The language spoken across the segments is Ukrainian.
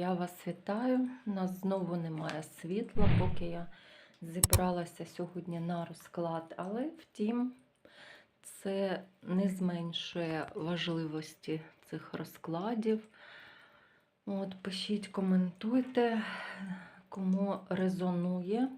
Я вас вітаю. У нас знову немає світла, поки я зібралася сьогодні на розклад, але втім, це не зменшує важливості цих розкладів. От, пишіть, коментуйте, кому резонує.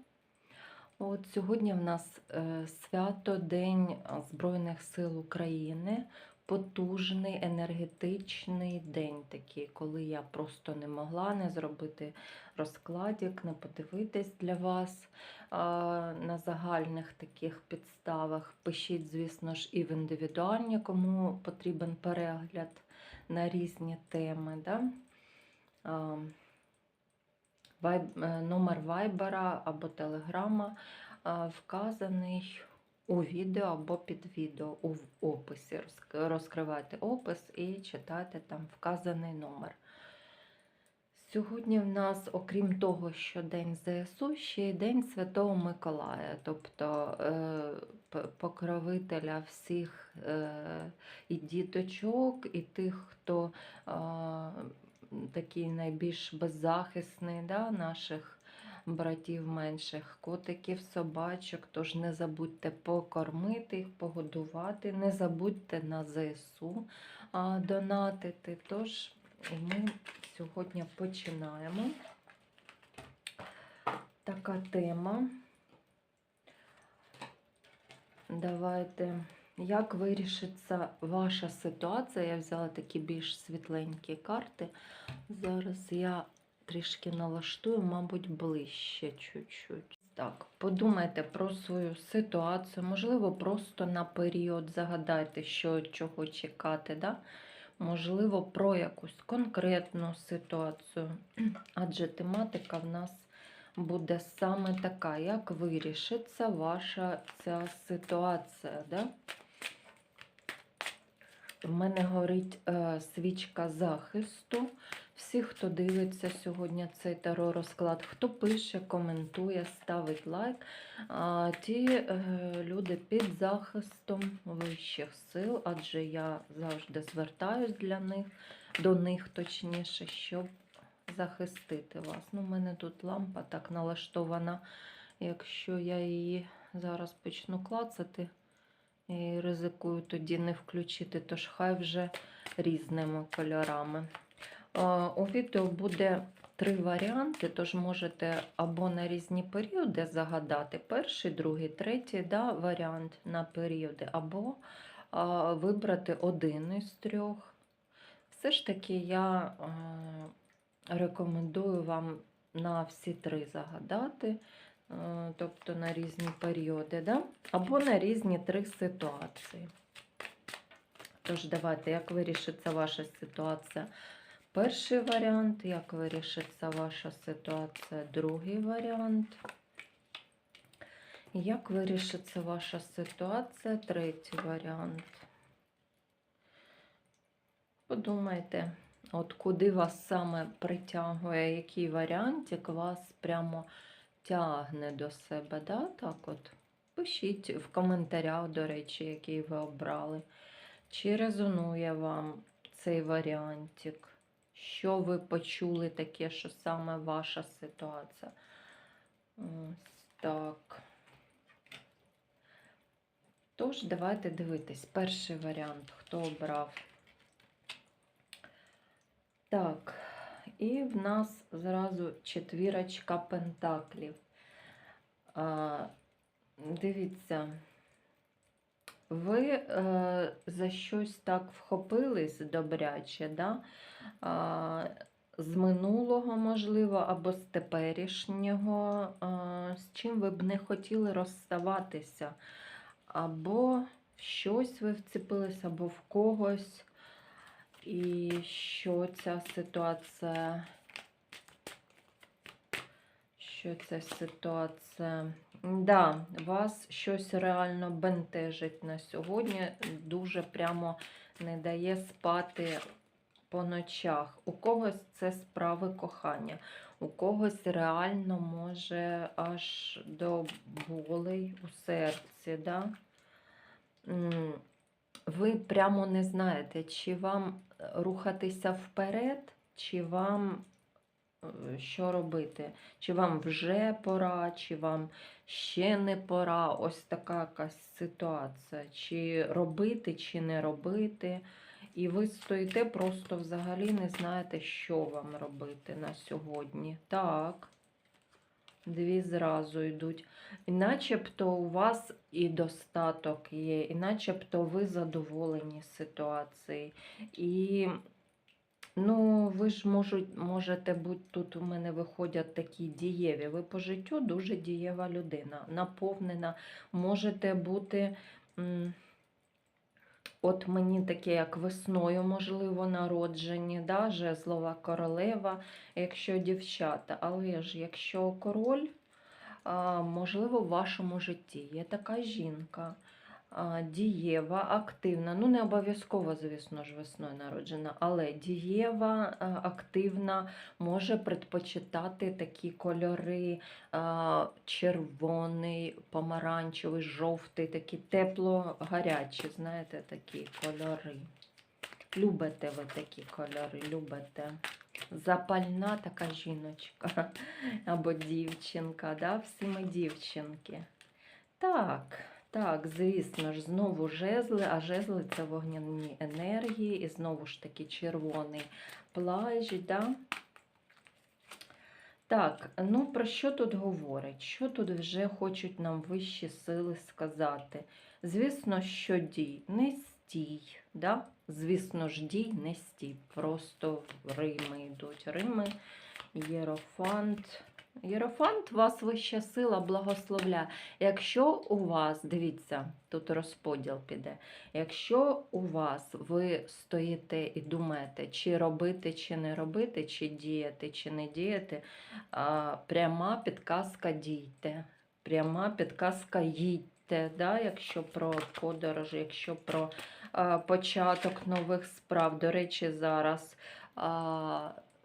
От сьогодні в нас е, свято День Збройних сил України потужний енергетичний день такий, коли я просто не могла не зробити розкладик, не подивитись для вас на загальних таких підставах. Пишіть, звісно ж, і в індивідуальні, кому потрібен перегляд на різні теми. Да? Е, номер вайбера або телеграма вказаний у відео або під відео у описі. Розк- Розкривайте опис і читайте там вказаний номер. Сьогодні в нас, окрім того, що День ЗСУ, ще й День Святого Миколая, тобто е, покровителя всіх е, і діточок, і тих, хто такий найбільш беззахисний, да, наших братів менших, котиків, собачок. Тож не забудьте покормити їх, погодувати, не забудьте на ЗСУ донатити. Тож ми сьогодні починаємо. Така тема. Давайте. Як вирішиться ваша ситуація? Я взяла такі більш світленькі карти. Зараз я трішки налаштую, мабуть, ближче чуть-чуть. Так, подумайте про свою ситуацію, можливо, просто на період загадайте, що чого чекати. Да? Можливо, про якусь конкретну ситуацію. Адже тематика в нас буде саме така, як вирішиться ваша ця ситуація. Да? В мене горить е, свічка захисту. Всі, хто дивиться сьогодні цей таро розклад, хто пише, коментує, ставить лайк. Ті е, люди під захистом вищих сил, адже я завжди звертаюсь для них, до них точніше, щоб захистити вас. Ну, у мене тут лампа так налаштована. Якщо я її зараз почну клацати, і ризикую тоді не включити, тож хай вже різними кольорами. У відео буде три варіанти, тож можете або на різні періоди загадати, перший, другий, третій да, варіант на періоди, або а, вибрати один із трьох. Все ж таки я а, рекомендую вам на всі три загадати, тобто на різні періоди, да? або на різні три ситуації. Тож, давайте, як вирішиться ваша ситуація? Перший варіант, як вирішиться ваша ситуація, другий варіант. Як вирішиться ваша ситуація, третій варіант. Подумайте, от куди вас саме притягує, який варіантик вас прямо тягне до себе. Да? Так от. Пишіть в коментарях, до речі, який ви обрали. Чи резонує вам цей варіантик? Що ви почули таке, що саме ваша ситуація? Ось так. Тож, давайте дивитись. Перший варіант, хто обрав. Так, і в нас зразу четвірочка пентаклів. А, дивіться, ви е, за щось так вхопились добряче, да? а, з минулого, можливо, або з теперішнього, а, з чим ви б не хотіли розставатися, або в щось ви вцепились, або в когось. І що ця ситуація, що ця ситуація, да, вас щось реально бентежить на сьогодні, дуже прямо не дає спати по ночах. У когось це справи кохання, у когось реально може аж до болей у серці. Да? Ви прямо не знаєте, чи вам рухатися вперед, чи вам що робити? Чи вам вже пора, чи вам ще не пора? Ось така якась ситуація. Чи робити, чи не робити. І ви стоїте, просто взагалі не знаєте, що вам робити на сьогодні. Так. Дві зразу йдуть. І начебто у вас і достаток є, і начебто ви задоволені ситуацією. І ну, ви ж можуть, можете бути тут, у мене виходять такі дієві. Ви по життю дуже дієва людина, наповнена. Можете бути. От мені таке, як весною, можливо, народжені, да, жезлова королева, якщо дівчата. Але ж якщо король, можливо, в вашому житті є така жінка, дієва, активна. Ну, не обов'язково, звісно ж, весною народжена, але дієва, активна, може предпочитати такі кольори, червоний, помаранчевий, жовтий, такі тепло-гарячі, знаєте, такі кольори. Любите ви такі кольори, любите. Запальна така жіночка або дівчинка, да? всі ми дівчинки. Так, так, звісно ж, знову жезли, а жезли це вогняні енергії, і знову ж таки червоний плащ, да? Так, ну про що тут говорить? Що тут вже хочуть нам вищі сили сказати? Звісно, що дій, не стій, да? Звісно ж, дій, не стій. Просто Рими йдуть. Рими, Єрофант. Єрофант вас вища сила благословляє. Якщо у вас, дивіться, тут розподіл піде. Якщо у вас ви стоїте і думаєте, чи робити, чи не робити, чи діяти, чи не діяти, пряма підказка дійте. Пряма підказка їдьте. Да? Якщо про подорож, якщо про початок нових справ. До речі, зараз,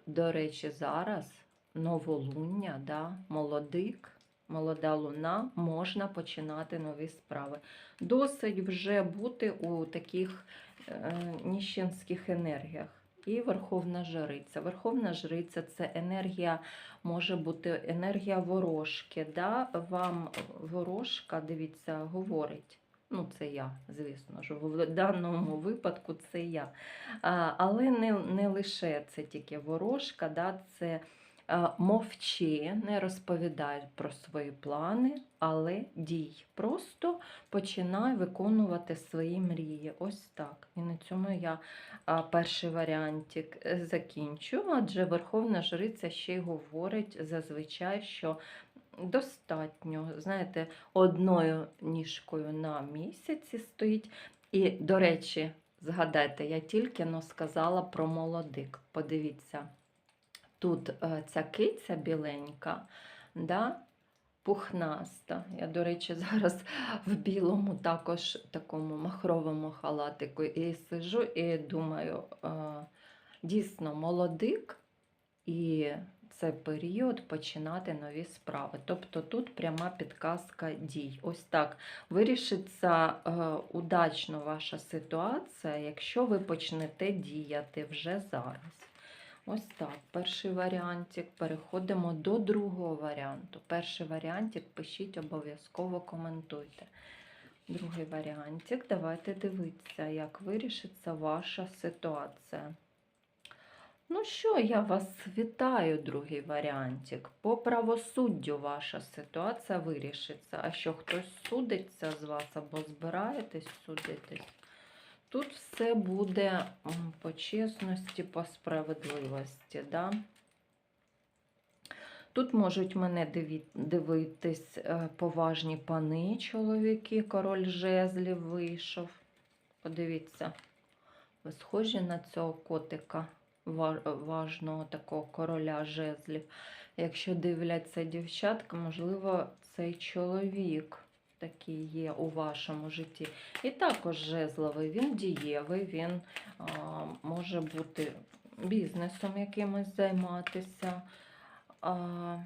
до речі, зараз новолуння, да? молодик. Молода луна, можна починати нові справи. Досить вже бути у таких е, ніщенських енергіях. І Верховна Жриця. Верховна Жриця це енергія, може бути енергія ворожки. Да? Вам ворожка, дивіться, говорить. Ну, це я, звісно ж. В даному випадку це я. А, але не, не лише це тільки ворожка, да? це мовчи, не розповідай про свої плани, але дій. Просто починай виконувати свої мрії. Ось так. І на цьому я перший варіантик е, закінчу, адже Верховна Жриця ще й говорить зазвичай, що достатньо, знаєте, одною ніжкою на місяці стоїть. І, до речі, згадайте, я тільки но сказала про молодик. Подивіться, тут е, ця киця біленька, да, пухнаста. Я, до речі, зараз в білому також такому махровому халатику і сижу і думаю, е, дійсно молодик, і це період починати нові справи. Тобто тут пряма підказка дій. Ось так вирішиться е, удачно ваша ситуація, якщо ви почнете діяти вже зараз. Ось так, перший варіантик. Переходимо до другого варіанту. Перший варіантик пишіть обов'язково коментуйте. Другий варіантик. Давайте дивитися, як вирішиться ваша ситуація. Ну що, я вас вітаю, другий варіантик. По правосуддю ваша ситуація вирішиться. А що хтось судиться з вас або збираєтесь судитись? Тут все буде по чесності, по справедливості. Да? Тут можуть мене дивитись е, поважні пани, чоловіки, король жезлів вийшов. Подивіться, ви схожі на цього котика, важного такого короля жезлів. Якщо дивляться дівчатка, можливо, цей чоловік такий є у вашому житті. І також жезловий, він дієвий, він а, може бути бізнесом якимось займатися. А,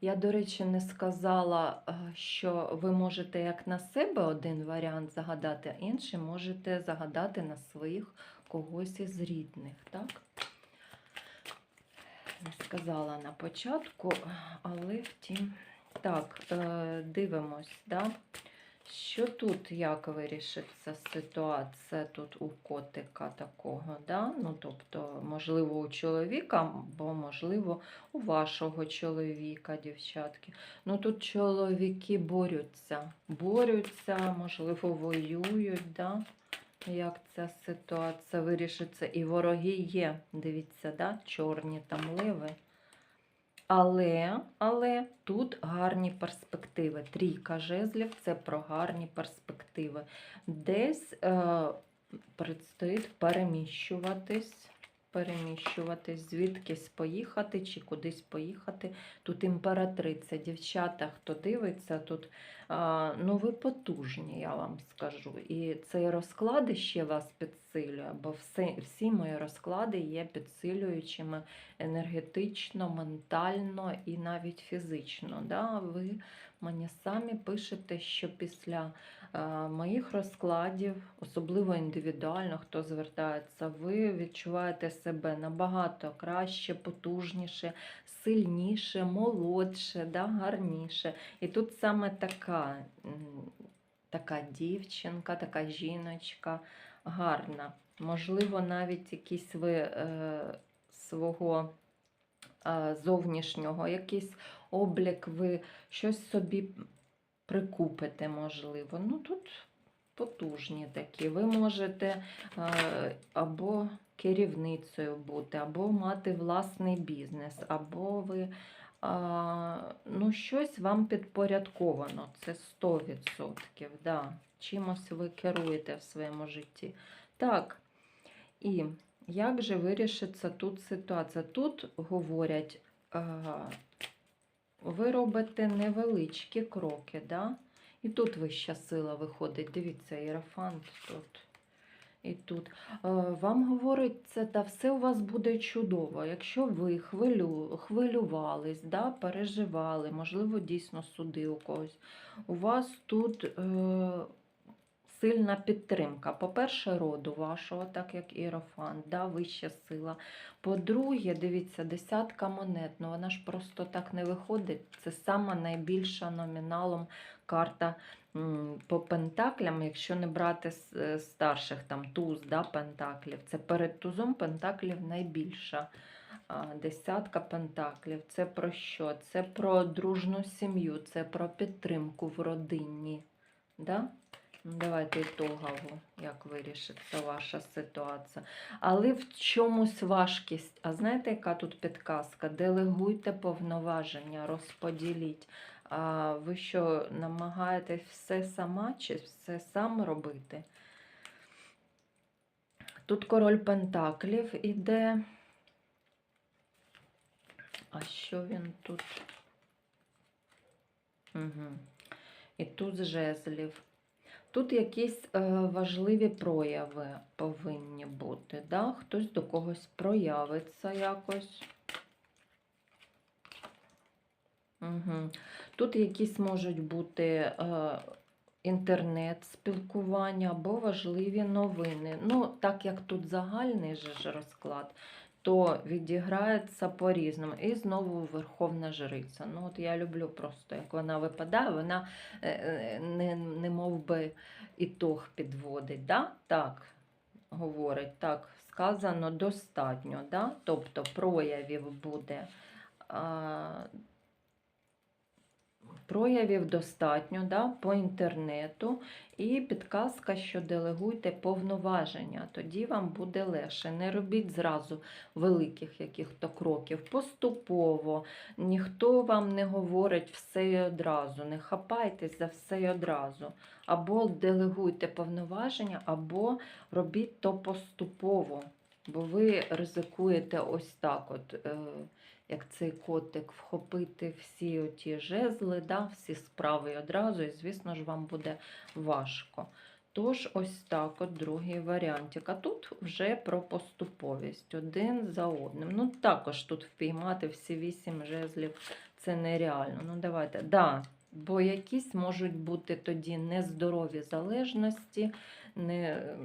я, до речі, не сказала, що ви можете як на себе один варіант загадати, а інший можете загадати на своїх когось із рідних. Так? не сказала на початку, але втім. Так, е, дивимось, да? що тут, як вирішиться ситуація тут у котика такого, да? ну, тобто, можливо, у чоловіка, або, можливо, у вашого чоловіка, дівчатки. Ну, тут чоловіки борються, борються, можливо, воюють, да? як ця ситуація вирішиться. І вороги є, дивіться, да? чорні там леви. Але, але тут гарні перспективи. Трійка жезлів це про гарні перспективи. Десь е, предстоїть переміщуватись, переміщуватись, звідкись поїхати чи кудись поїхати. Тут імператриця, дівчата, хто дивиться, тут ну ви потужні, я вам скажу. І цей розклад ще вас підсилює, бо всі, всі мої розклади є підсилюючими енергетично, ментально і навіть фізично. Да? Ви мені самі пишете, що після е, моїх розкладів, особливо індивідуально, хто звертається, ви відчуваєте себе набагато краще, потужніше, сильніше, молодше, да? гарніше. І тут саме така, така дівчинка, така жіночка гарна. Можливо, навіть якісь ви е, свого е, зовнішнього, якийсь облік, ви щось собі прикупите, можливо. Ну тут потужні такі. Ви можете е, або керівницею бути, або мати власний бізнес, або ви. Ну, щось вам підпорядковано, це 100%. Да. Чимось ви керуєте в своєму житті. Так, і як же вирішиться тут ситуація? Тут говорять, ви робите невеличкі кроки, да? і тут вища сила виходить. Дивіться, іерофант тут. І тут Е, вам говорить це, та все у вас буде чудово. Якщо ви хвилю, хвилювались, да, переживали, можливо, дійсно суди у когось. У вас тут е, сильна підтримка. По-перше, роду вашого, так як іерофант, да, вища сила. По-друге, дивіться, десятка монет, ну вона ж просто так не виходить. Це сама найбільша номіналом карта по пентаклям, якщо не брати е, старших, там туз, да, пентаклів. Це перед тузом пентаклів найбільша. Десятка пентаклів. Це про що? Це про дружну сім'ю, це про підтримку в родині. Да? Ну, Давайте ітогово, як вирішиться ваша ситуація. Але в чомусь важкість. А знаєте, яка тут підказка? Делегуйте повноваження, розподіліть. А ви що, намагаєтесь все сама чи все сам робити? Тут король Пентаклів іде. А що він тут? Угу. І тут жезлів. Тут якісь е, важливі прояви повинні бути. Да? Хтось до когось проявиться якось. Угу. Тут якісь можуть бути е, інтернет-спілкування або важливі новини. Ну, так як тут загальний же розклад, то відіграється по-різному. І знову Верховна Жриця. Ну, от я люблю просто, як вона випадає, вона е, е, не, не мов би ітог підводить. Да? Так, говорить, так, сказано достатньо. Да? Тобто проявів буде. Проявів достатньо да, по інтернету. І підказка, що делегуйте повноваження, тоді вам буде легше. Не робіть зразу великих яких-то кроків, поступово, ніхто вам не говорить все і одразу, не хапайтесь за все одразу. Або делегуйте повноваження, або робіть то поступово, бо ви ризикуєте ось так. от. Е, як цей котик, вхопити всі оті жезли, да, всі справи одразу, і, звісно ж, вам буде важко. Тож, ось так, от другий варіантик. А тут вже про поступовість один за одним. Ну, також тут впіймати всі вісім жезлів це нереально. Ну, давайте. Да, бо якісь можуть бути тоді нездорові залежності, не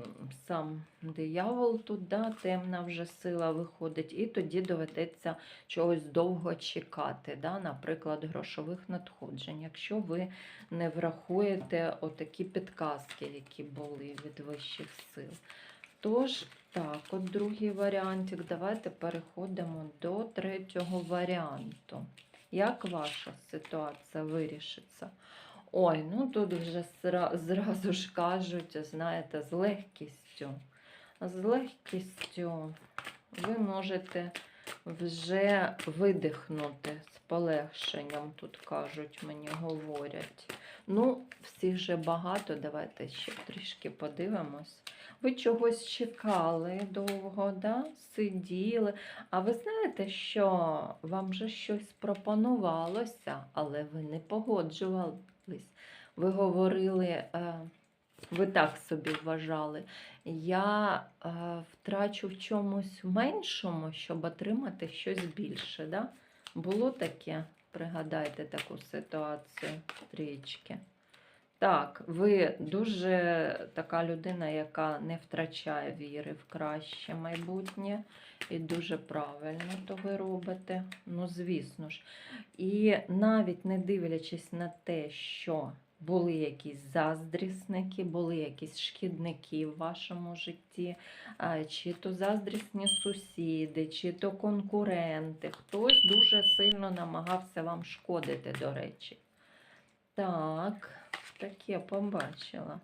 сам диявол тут, да, темна вже сила виходить, і тоді доведеться чогось довго чекати, да, наприклад, грошових надходжень, якщо ви не врахуєте отакі підказки, які були від вищих сил. Тож, так, от другий варіантик. Давайте переходимо до третього варіанту. Як ваша ситуація вирішиться? Ой, ну тут вже зразу ж кажуть, знаєте, з легкістю. З легкістю ви можете вже видихнути з полегшенням, тут кажуть, мені говорять. Ну, всіх же багато, давайте ще трішки подивимось. Ви чогось чекали довго, да? сиділи. А ви знаєте, що вам же щось пропонувалося, але ви не погоджувались. Ви говорили, е, ви так собі вважали, я е, втрачу в чомусь меншому, щоб отримати щось більше. Да? Було таке? Пригадайте таку ситуацію трічки. Так, ви дуже така людина, яка не втрачає віри в краще майбутнє. І дуже правильно то ви робите. Ну, звісно ж. І навіть не дивлячись на те, що були якісь заздрісники, були якісь шкідники в вашому житті, чи то заздрісні сусіди, чи то конкуренти. Хтось дуже сильно намагався вам шкодити, до речі. Так, таке побачила.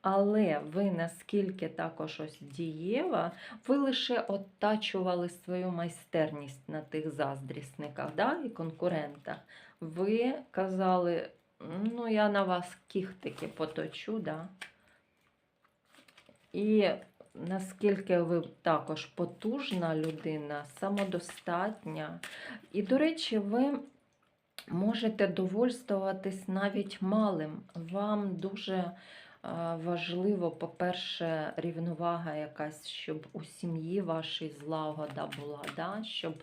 Але ви наскільки також ось дієва, ви лише оттачували свою майстерність на тих заздрісниках да, і конкурентах. Ви казали, ну я на вас кіхтики поточу, да? І наскільки ви також потужна людина, самодостатня. І, до речі, ви можете довольствуватись навіть малим. Вам дуже е, важливо, по-перше, рівновага якась, щоб у сім'ї вашій злагода була, да? щоб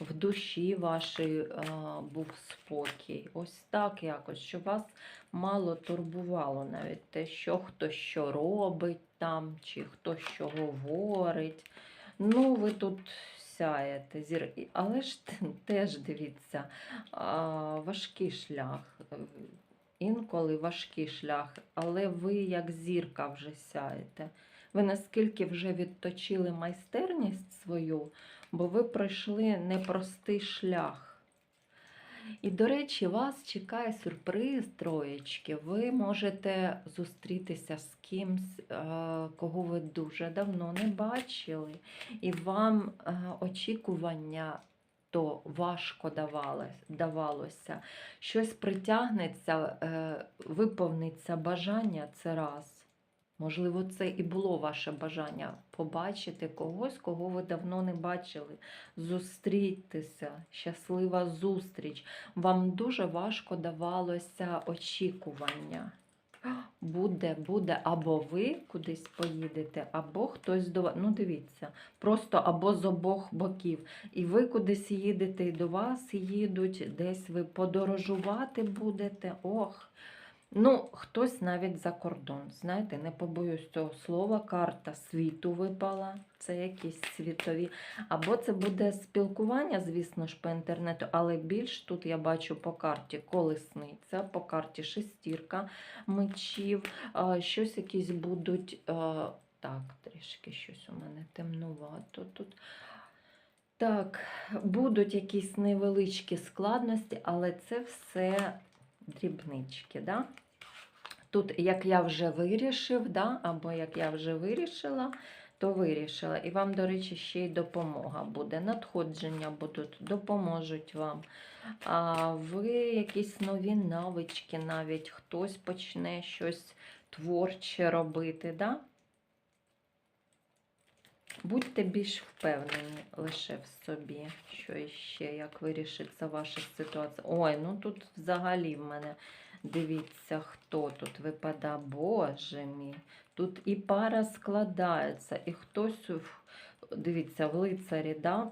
в душі вашій е, був спокій. Ось так якось, щоб вас мало турбувало навіть те, що хто що робить там, чи хто що говорить. Ну, ви тут сяєте, зір... але ж теж дивіться, важкий шлях. е, Інколи важкий шлях, але ви як зірка вже сяєте. Ви наскільки вже відточили майстерність свою, бо ви пройшли непростий шлях. І, до речі, вас чекає сюрприз, троєчки. Ви можете зустрітися з кимсь, е, кого ви дуже давно не бачили, і вам е, очікування то важко давалося. Щось притягнеться, е, виповниться бажання це раз. Можливо, це і було ваше бажання побачити когось, кого ви давно не бачили, зустрітися, щаслива зустріч. Вам дуже важко давалося очікування. Буде, буде, або ви кудись поїдете, або хтось до вас. Ну, дивіться, просто або з обох боків. І ви кудись їдете, і до вас їдуть, десь ви подорожувати будете. Ох. Ну, хтось навіть за кордон. Знаєте, не побоюсь цього слова, карта світу випала. Це якісь світові. Або це буде спілкування, звісно ж, по інтернету, але більш тут я бачу по карті колесниця, по карті шестірка мечів, щось якісь будуть. Так, трішки щось у мене темнувато тут. Так, будуть якісь невеличкі складності, але це все дрібнички. Да? Тут, як я вже вирішив, да? або як я вже вирішила, то вирішила. І вам, до речі, ще й допомога буде. Надходження будуть, допоможуть вам. А ви якісь нові навички, навіть хтось почне щось творче робити. Да? Будьте більш впевнені лише в собі, що ще, як вирішиться ваша ситуація. Ой, ну тут взагалі в мене дивіться, хто тут випадає. Боже мій. Тут і пара складається, і хтось, дивіться, в лицарі да,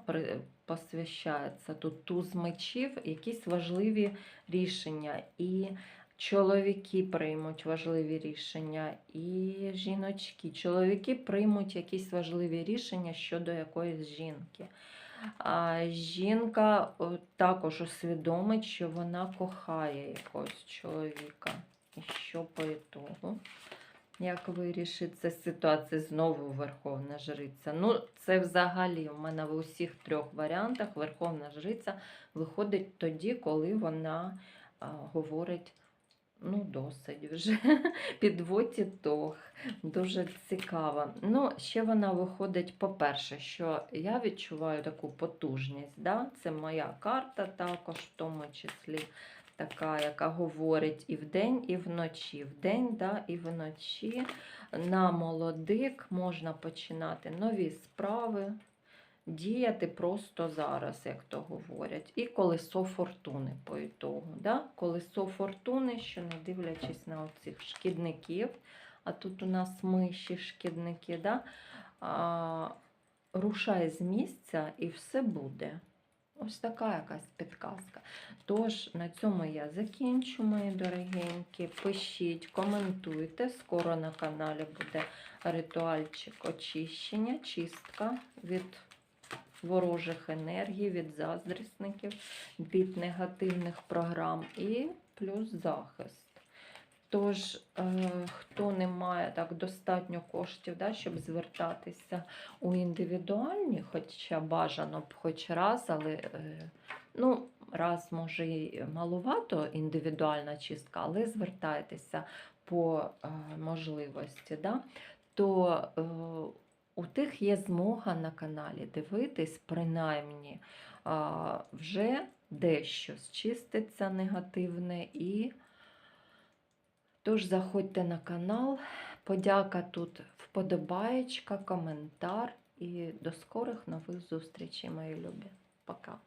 посвящається. Тут туз мечів, якісь важливі рішення. І чоловіки приймуть важливі рішення, і жіночки. Чоловіки приймуть якісь важливі рішення щодо якоїсь жінки. А жінка також усвідомить, що вона кохає якогось чоловіка. І що по ітогу? Як вирішиться ситуація знову Верховна Жриця? Ну, це взагалі у мене в усіх трьох варіантах Верховна Жриця виходить тоді, коли вона а, говорить. Ну, досить вже. Підводь ітог. Дуже цікаво. Ну, ще вона виходить, по-перше, що я відчуваю таку потужність. Да? Це моя карта також, в тому числі така, яка говорить і вдень, і вночі. Вдень, да, і вночі. На молодик можна починати нові справи. Діяти просто зараз, як то говорять. І колесо фортуни по ітогу. Да? Колесо фортуни, що не дивлячись на оцих шкідників, а тут у нас миші шкідники, да? а, рушай з місця і все буде. Ось така якась підказка. Тож, на цьому я закінчу, мої дорогенькі. Пишіть, коментуйте. Скоро на каналі буде ритуальчик очищення, чистка від ворожих енергій, від заздрісників, від негативних програм і плюс захист. Тож, е, хто не має так достатньо коштів, да, щоб звертатися у індивідуальні, хоча бажано б хоч раз, але е, ну, раз може і малувато індивідуальна чистка, але звертайтеся по е, можливості, да, то у тих є змога на каналі дивитись, принаймні вже дещо зчиститься негативне і. Тож заходьте на канал. Подяка тут вподобаєчка, коментар і до скорих нових зустрічей, мої любі. Пока.